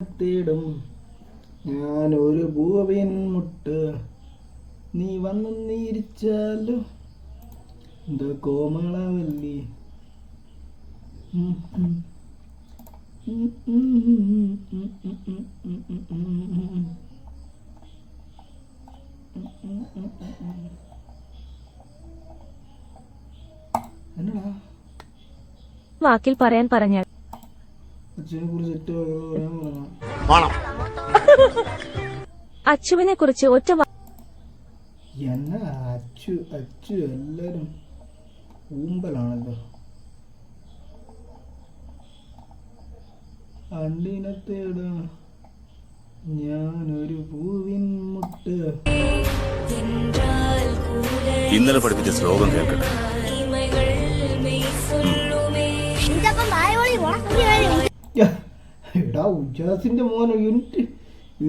തേടും. ഞാൻ ഒരു ഭൂവിൻ മുട്ട്. നീ വന്നു നീരിച്ചാലോ? എന്താ കോമളവല്ലി? വാക്കിൽ പറയാൻ പറഞ്ഞാൽ അച്ഛനെ കുറിച്ച് ഏറ്റവും പറയാൻ പറഞ്ഞ അച്ചുവിനെ കുറിച്ച് ഒറ്റ എന്നാ അച്ചു അച്ചു എല്ലാരും ഊമ്പലാണല്ലോ. അണ്ടിനത്തേട തേടാ ഞാനൊരു പൂവിൻ മുട്ട്. ഇന്നലെ പഠിപ്പിച്ച ശ്ലോകം കേൾക്കട്ടെ. ഉജാസിന്റെ മോൻ യൂണിറ്റ്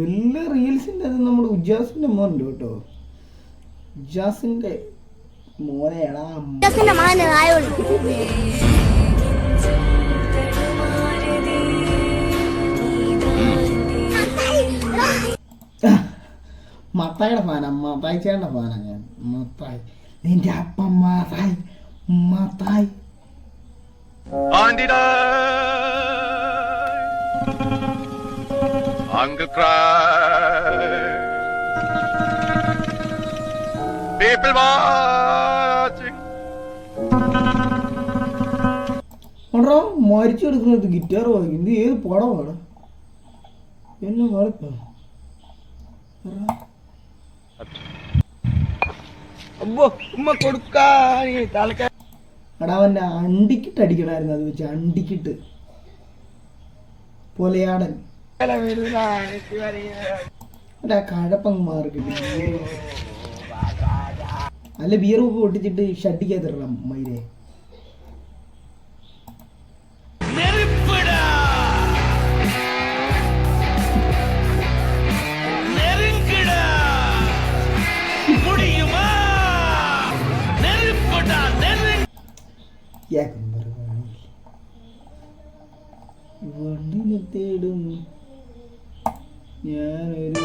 എല്ലാ റീൽസിന്റെ അത് നമ്മുടെ ഉജാസിന്റെ മോനുണ്ട് കേട്ടോ. ഉജാസിന്റെ മോനെ എടാ ഇതത്തിന്റെ മകന് വായോളി മത്തായിയുടെ ഫാനാ മത്തായി ചേട്ടന്റെ ഫാനാ ഞാൻ. മത്തായി. നിന്റെ അപ്പം Mathai Mathai. Uncle Cry. People watching. മരിച്ചെടുക്കുന്നത് ഗിറ്റാർ വായിക്കുന്നത് ഏത് പടമാണ് എന്നെ വളർത്താ അബ്ബോ ഉമ്മ കൊടുക്കാ തലക്കാ എടാ അവന്റെ അണ്ടിക്കിട്ട് അടിക്കണമായിരുന്നു അത് വെച്ച് അണ്ടിക്കിട്ട് പൊലയാടൻ. എടാ കഴപ്പങ്ങ് മാർക്ക് അല്ല ബിയർ ഉപ്പ് പൊട്ടിച്ചിട്ട് ഷട്ടിക്കാത്തിടണം മയിലെ യാക്കും ഇവൺ തേടും ഞാനൊരു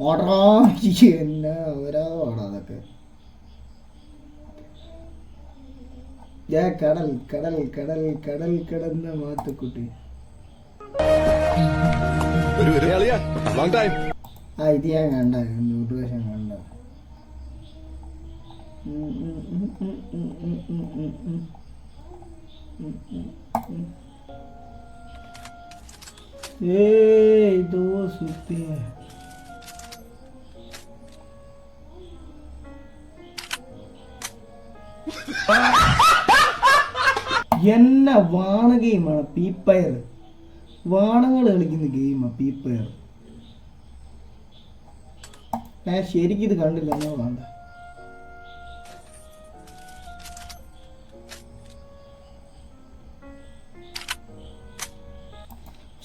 ഓടാ എന്നാ ഒരാ ഓടാ അതൊക്കെ ഞാൻ കടൽ കടൽ കടൽ കടൽ കടന്ന മാത്തുക്കുട്ടി ആ ഇത് ഞാൻ കണ്ട നൂറ് പ്രാവശ്യം കണ്ട ഉം, Ei, doce pé. എന്ന വാണ ഗെയിമാണ് പീപ്പയർ. വാണങ്ങൾ കളിക്കുന്ന ഗെയിമാണ് പീപ്പയർ. ഞാൻ ശരിക്കും ഇത് കണ്ടില്ല എന്നാ വേണ്ട.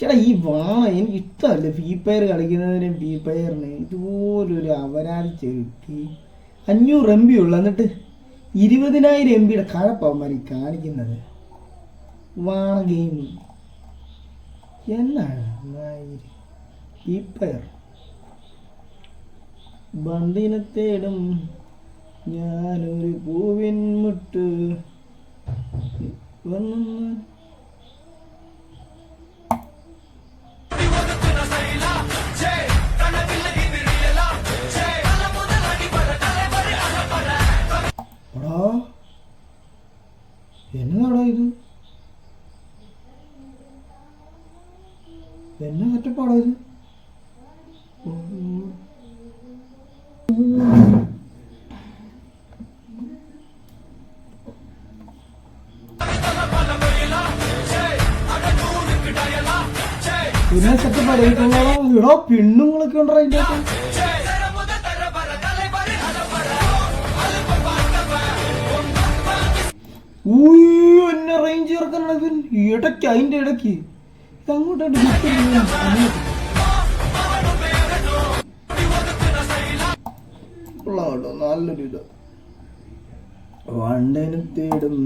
ചേട്ടാ ഈ വാണ എനിക്ക് ഇഷ്ടമല്ല. ഫ്രീ ഫയർ കളിക്കുന്നതിനും ഫ്രീ ഫയറിന് ഇതുപോലൊരു അവരാതി ചെലുത്തി അഞ്ഞൂറ് എം ബി ഉള്ളു. എന്നിട്ട് ഇരുപതിനായിരം എം ബിയുടെ കഴപ്പന്മാർ ഈ കാണിക്കുന്നത്. വാണ ഗെയിം എന്നാണ് ഫ്രീ ഫയർ തേടും. ഞാനൊരു പൂവിൻ മുട്ട്. വന്നു എന്നതാടാ ഇത്? എന്നെ കറ്റപ്പാടാ ഇത്? പിന്നെ സെറ്റപ്പാട് ഇടോ പെണ്ണുങ്ങളൊക്കെ ഉണ്ടോ അതിന്റെ എന്നെ റേഞ്ച് ചേർക്കാനാണ് ഇവൻ? ഇടയ്ക്ക് അതിന്റെ ഇടയ്ക്ക്. ഇത് അങ്ങോട്ടായിട്ട് ഡിസ്റ്റൻസ് ചെയ്യണം. അങ്ങോട്ട്. കൊള്ളാം കേട്ടോ നല്ലൊരു ഇത്. വണ്ടനും തേടും.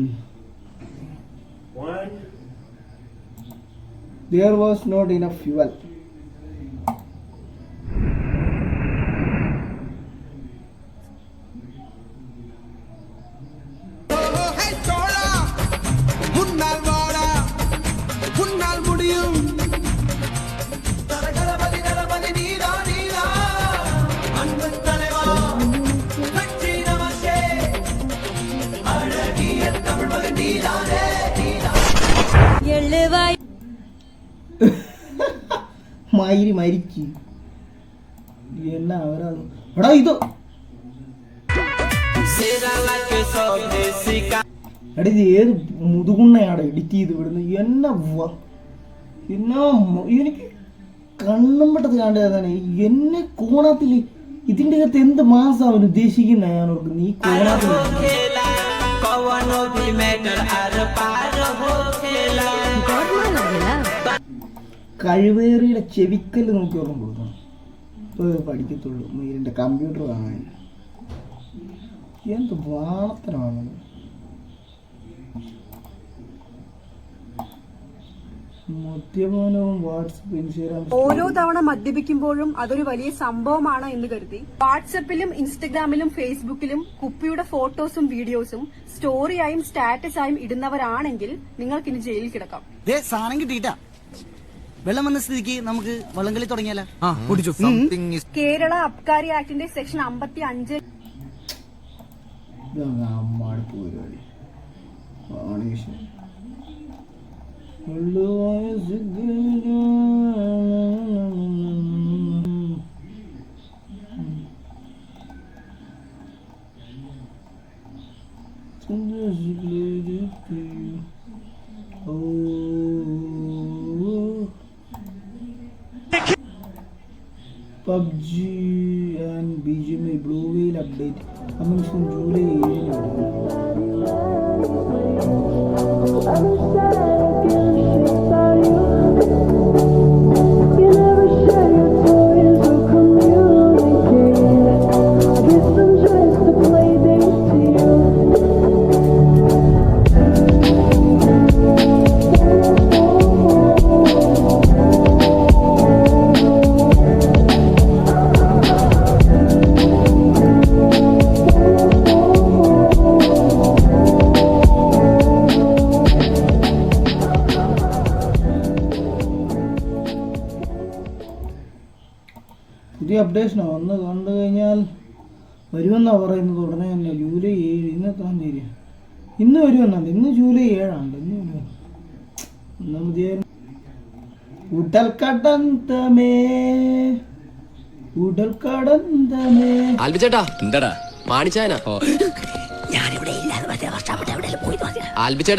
there was not enough fuel முன்னால் வாடா முன்னால் முடியும் മയിരി മരിക്ക് എല്ലാം അവരാ എടാ ഇത് എടാ ഇത് ഏത് മുതുകുണ്ണയാണ് എഡിറ്റ് ചെയ്ത് വിടുന്നത് എന്നാ എന്നാ എനിക്ക് കണ്ണും പെട്ടത് കണ്ടതാണ് എന്നെ കോണാത്തിൽ ഇതിന്റെ അകത്ത് എന്ത് മാസം അവൻ ഉദ്ദേശിക്കുന്ന? ഞാൻ ഓർക്കുന്നത് ഈ കോണാത്തിൽ കഴിവേറിയുടെ ചെവിക്കൽ നോക്കി ഓർമ്മ കൊടുക്കണം. ഇപ്പോൾ പഠിക്കത്തുള്ളൂ. മീരിന്റെ കമ്പ്യൂട്ടർ കാണാൻ. എന്ത് വാണത്തരമാണ് ഓരോ തവണ മദ്യപിക്കുമ്പോഴും അതൊരു വലിയ സംഭവമാണ് എന്ന് കരുതി. വാട്സപ്പിലും ഇൻസ്റ്റഗ്രാമിലും ഫേസ്ബുക്കിലും കുപ്പിയുടെ ഫോട്ടോസും വീഡിയോസും സ്റ്റോറിയായും സ്റ്റാറ്റസായും ഇടുന്നവരാണെങ്കിൽ നിങ്ങൾക്ക് ഇനി ജയിലിൽ കിടക്കാം. ദേ സാധനം കിട്ടിയിട്ടാ. വെള്ളം വന്ന സ്ഥിതിക്ക് നമുക്ക് വള്ളംകളി തുടങ്ങിയാലോ? കേരള അബ്കാരി ആക്ടിന്റെ സെക്ഷൻ അമ്പത്തി അഞ്ച് പരിപാടി and BGMI Blue Whale update coming from July 18. റൊട്ടേഷനോ ഒന്ന് കണ്ടു കഴിഞ്ഞാൽ വരുമെന്നാണ് പറയുന്നത് ഉടനെ തന്നെ ജൂലൈ ഏഴ് ഇന്നെത്താൻ തീരും ഇന്ന് വരുമെന്നുണ്ട് ഇന്ന് ജൂലൈ ഏഴാണ്ട് ഇന്ന് വരുമെന്ന്. ഉടൽ കടന്തമേ ഉടൽ കടന്തമേ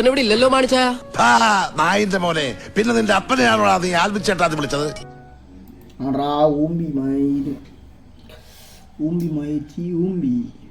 ഇവിടെ ഇല്ലല്ലോ മാണിച്ചായ? മോനെ. പിന്നെ നിന്റെ അപ്പനെയാണോ നീ ആൽബിച്ചേട്ടാ വിളിച്ചത്? Raumbi, mãe. Umbi, mãe, ti, umbi.